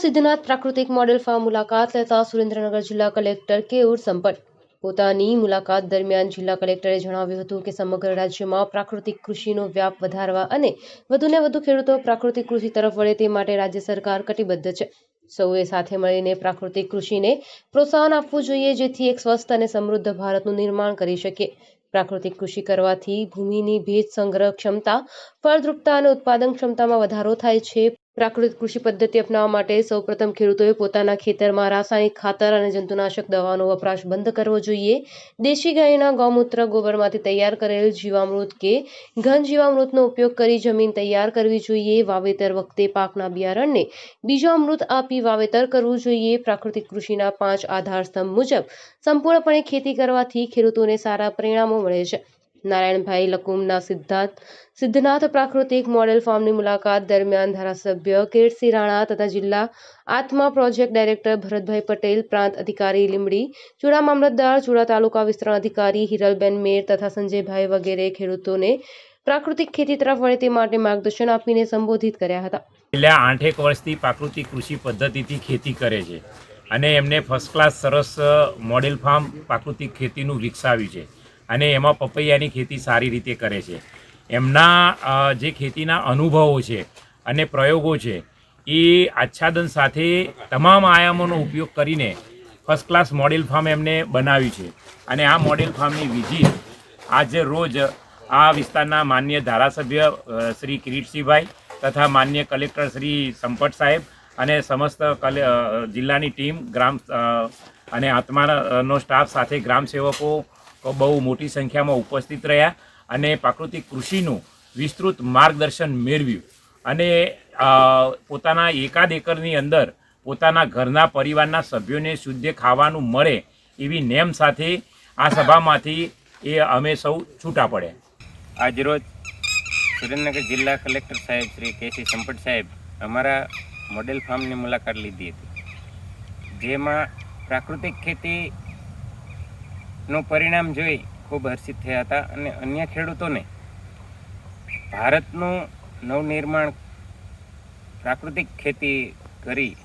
સિદ્ધનાથ પ્રાકૃતિક model farm મુલાકાત લેતા સુરેન્દ્રનગર જિલ્લા કલેક્ટર કેયુર સંપટ પોતાની મુલાકાત દરમિયાન જિલ્લા કલેક્ટરે જણાવ્યું હતું કે સમગ્ર રાજ્યમાં પ્રાકૃતિક કૃષિનો વ્યાપ વધારવા અને વધુને વધુ ખેડૂતો પ્રાકૃતિક કૃષિ તરફ વળે તે માટે રાજ્ય સરકાર કટિબદ્ધ છે. સૌએ સાથે મળીને પ્રાકૃતિક કૃષિને પ્રોત્સાહન આપવું જોઈએ, જેથી એક સ્વસ્થ અને સમૃદ્ધ ભારતનું નિર્માણ કરી શકીએ. પ્રાકૃતિક કૃષિ કરવાથી ભૂમિની ભેજ સંગ્રહ ક્ષમતા, ફળદ્રુપતા અને ઉત્પાદન ક્ષમતામાં વધારો થાય છે. પ્રાકૃતિક કૃષિ પદ્ધતિ અપનાવવા માટે સૌપ્રથમ ખેડૂતોએ પોતાના ખેતરમાં રાસાયણિક ખાતર અને જંતુનાશક દવાનો વપરાશ બંધ કરવો જોઈએ. દેશી ગાયના ગૌમૂત્ર ગોબરમાંથી તૈયાર કરેલ જીવામૃત કે ઘન જીવામૃતનો ઉપયોગ કરી જમીન તૈયાર કરવી જોઈએ. વાવેતર વખતે પાકના બિયારણને બીજામૃત આપી વાવેતર કરવું જોઈએ. પ્રાકૃતિક કૃષિના પાંચ આધાર સ્તંભ મુજબ સંપૂર્ણપણે ખેતી કરવાથી ખેડૂતોને સારા પરિણામો મળે છે. નારાયણભાઈ લકુમના સિદ્ધાર્થ, સિદ્ધનાથ પ્રાકૃતિક મોડેલ ફાર્મની મુલાકાત દરમિયાન ધારાસભ્ય કિરીટસિંહ રાણા તથા જિલ્લા આત્મા પ્રોજેક્ટ ડાયરેક્ટર ભરતભાઈ પટેલ, પ્રાંત અધિકારી લીમડી ચુડા મામલતદાર, ચુડા તાલુકા વિસ્તરણ અધિકારી હિરલબેન મેર તથા સંજયભાઈ વગેરે ખેડૂતોને પ્રાકૃતિક ખેતી તરફ વળે તે માટે માર્ગદર્શન આપીને સંબોધિત કર્યા હતા. છેલ્લા આઠેક વર્ષથી પ્રાકૃતિક કૃષિ પદ્ધતિથી ખેતી કરે છે અને એમને ફર્સ્ટ ક્લાસ સરસ મોડેલ ફાર્મ પ્રાકૃતિક ખેતીનું વિકસાવ્યું છે. અને એમાં પપૈયાની ખેતી સારી રીતે કરે છે. એમના જે ખેતીના અનુભવો છે અને પ્રયોગો છે, એ આચ્છાદન સાથે તમામ આયામોનો ઉપયોગ કરીને ફર્સ્ટ ક્લાસ મોડેલ ફાર્મ એમને બનાવ્યું છે. અને આ મોડેલ ફાર્મની વિઝિટ આજે રોજ આ વિસ્તારના માન્ય ધારાસભ્ય શ્રી કિરીટસિંહભાઈ તથા માન્ય કલેક્ટર શ્રી સંપટ સાહેબ અને સમસ્ત કલે જિલ્લાની ટીમ, ગ્રામ અને આત્માનો સ્ટાફ સાથે ગ્રામ સેવકો બહુ મોટી સંખ્યામાં ઉપસ્થિત રહ્યા અને પ્રાકૃતિક કૃષિનું વિસ્તૃત માર્ગદર્શન મેળવ્યું. અને પોતાના એકાદ એકરની અંદર પોતાના ઘરના પરિવારના સભ્યોને શુદ્ધ ખાવાનું મળે એવી નેમ સાથે આ સભામાંથી એ અમે સૌ છૂટા પડ્યા. આજરોજ સુરેન્દ્રનગર જિલ્લા કલેક્ટર સાહેબ શ્રી કેસી સંપટ સાહેબ અમારા મોડેલ ફાર્મની મુલાકાત લીધી હતી. જેમાં પ્રાકૃતિક ખેતીનું પરિણામ જોઈ ખૂબ હર્ષિત થયા હતા અને અન્ય ખેડૂતોને ભારતનું નવનિર્માણ પ્રાકૃતિક ખેતી કરી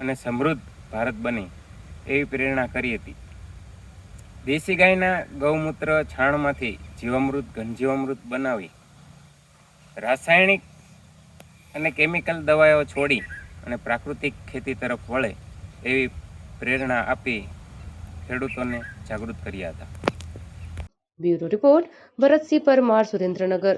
અને સમૃદ્ધ ભારત બને એવી પ્રેરણા કરી હતી. દેશી ગાયના ગૌમૂત્ર છાણમાંથી જીવામૃત, ઘનજીવામૃત બનાવી રાસાયણિક અને કેમિકલ દવાઓ છોડી અને પ્રાકૃતિક ખેતી તરફ વળે એવી પ્રેરણા આપી ખેડૂતોને જાગૃત કર્યા હતા. Bureau report Bharatsinh Parmar Surendranagar.